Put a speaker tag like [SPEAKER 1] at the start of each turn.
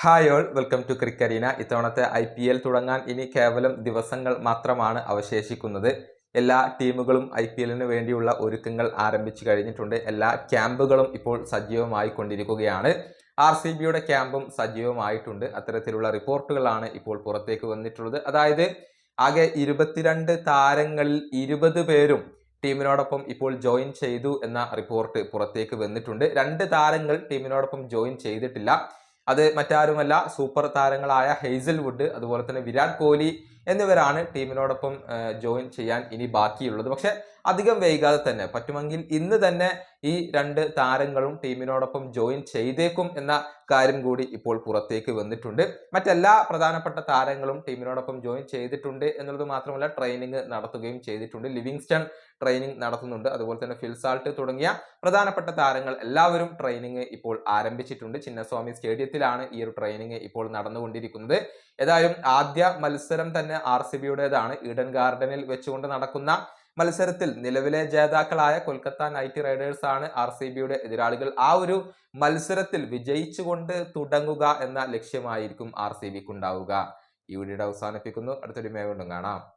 [SPEAKER 1] Hi all welcome to Cricarena ഇത്തവണത്തെ I P L തുടങ്ങാൻ ഇനി കേവലം ദിവസങ്ങൾ മാത്രമാണ് അവശേഷിക്കുന്നത്. എല്ലാ ടീമുകളും ഐ പി എല്ലിന് വേണ്ടിയുള്ള ഒരുക്കങ്ങൾ ആരംഭിച്ചു കഴിഞ്ഞിട്ടുണ്ട്. എല്ലാ ക്യാമ്പുകളും ഇപ്പോൾ സജീവമായി കൊണ്ടിരിക്കുകയാണ്. ആർ സി ബിയുടെ ക്യാമ്പും സജീവമായിട്ടുണ്ട്. അത്തരത്തിലുള്ള റിപ്പോർട്ടുകളാണ് ഇപ്പോൾ പുറത്തേക്ക് വന്നിട്ടുള്ളത്. അതായത് ആകെ ഇരുപത്തിരണ്ട് താരങ്ങളിൽ ഇരുപത് പേരും ടീമിനോടൊപ്പം ഇപ്പോൾ ജോയിൻ ചെയ്തു എന്ന റിപ്പോർട്ട് പുറത്തേക്ക് വന്നിട്ടുണ്ട്. രണ്ട് താരങ്ങൾ ടീമിനോടൊപ്പം ജോയിൻ ചെയ്തിട്ടില്ല. അത് മറ്റാരുമല്ല സൂപ്പർ താരങ്ങളായ ഹെയ്സൽവുഡ് അതുപോലെ തന്നെ വിരാട് കോഹ്ലി എന്നിവരാണ് ടീമിനോടൊപ്പം ജോയിൻ ചെയ്യാൻ ഇനി ബാക്കിയുള്ളത്. പക്ഷെ അധികം വൈകാതെ തന്നെ പറ്റുമെങ്കിൽ ഇന്ന് തന്നെ ഈ രണ്ട് താരങ്ങളും ടീമിനോടൊപ്പം ജോയിൻ ചെയ്തേക്കും എന്ന കാര്യം കൂടി ഇപ്പോൾ പുറത്തേക്ക് വന്നിട്ടുണ്ട്. മറ്റെല്ലാ പ്രധാനപ്പെട്ട താരങ്ങളും ടീമിനോടൊപ്പം ജോയിൻ ചെയ്തിട്ടുണ്ട് എന്നുള്ളത് മാത്രമല്ല ട്രെയിനിങ് നടത്തുകയും ചെയ്തിട്ടുണ്ട്. ലിവിങ്സ്റ്റൺ ട്രെയിനിങ് നടത്തുന്നുണ്ട്. അതുപോലെ തന്നെ ഫിൽസാൾട്ട് തുടങ്ങിയ പ്രധാനപ്പെട്ട താരങ്ങൾ എല്ലാവരും ട്രെയിനിങ് ഇപ്പോൾ ആരംഭിച്ചിട്ടുണ്ട്. ചിന്നസ്വാമി സ്റ്റേഡിയത്തിലാണ് ഈ ഒരു ട്രെയിനിങ് ഇപ്പോൾ നടന്നുകൊണ്ടിരിക്കുന്നത്. ഏതായാലും ആദ്യ മത്സരം തന്നെ ആർ സി ബിയുടേതാണ് ഈഡൻ ഗാർഡനിൽ വെച്ചുകൊണ്ട് നടക്കുന്ന മത്സരത്തിൽ നിലവിലെ ജേതാക്കളായ കൊൽക്കത്ത നൈറ്റ് റൈഡേഴ്സ് ആണ് ആർ സി ബിയുടെ എതിരാളികൾ. ആ ഒരു മത്സരത്തിൽ വിജയിച്ചുകൊണ്ട് തുടങ്ങുക എന്ന ലക്ഷ്യമായിരിക്കും ആർ സി ബിക്ക് ഉണ്ടാവുക ഈ വീഡിയോ അവസാനിപ്പിക്കുന്നു. അടുത്തൊരു മേ കാണാം.